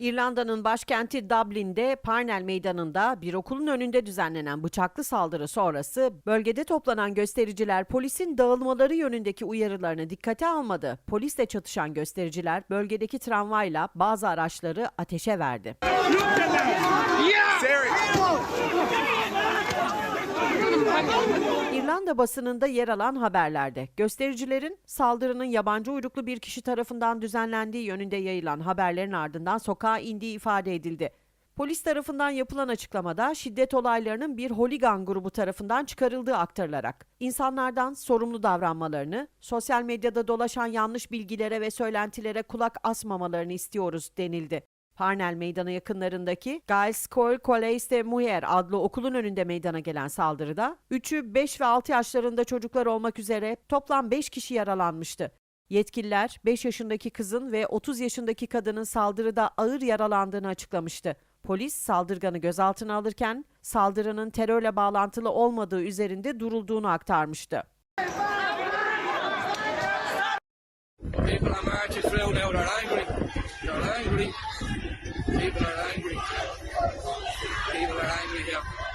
İrlanda'nın başkenti Dublin'de Parnell Meydanı'nda bir okulun önünde düzenlenen bıçaklı saldırı sonrası bölgede toplanan göstericiler polisin dağılmaları yönündeki uyarılarını dikkate almadı. Polisle çatışan göstericiler bölgedeki tramvayla bazı araçları ateşe verdi. İrlanda basınında yer alan haberlerde göstericilerin saldırının yabancı uyruklu bir kişi tarafından düzenlendiği yönünde yayılan haberlerin ardından sokağa indiği ifade edildi. Polis tarafından yapılan açıklamada şiddet olaylarının bir holigan grubu tarafından çıkarıldığı aktarılarak insanlardan sorumlu davranmalarını, sosyal medyada dolaşan yanlış bilgilere ve söylentilere kulak asmamalarını istiyoruz denildi. Parnell Meydanı yakınlarındaki Cole Collège de Mujer adlı okulun önünde meydana gelen saldırıda 3'ü 5 ve 6 yaşlarında çocuklar olmak üzere toplam 5 kişi yaralanmıştı. Yetkililer 5 yaşındaki kızın ve 30 yaşındaki kadının saldırıda ağır yaralandığını açıklamıştı. Polis saldırganı gözaltına alırken saldırının terörle bağlantılı olmadığı üzerinde durulduğunu aktarmıştı. People are angry. People are angry here.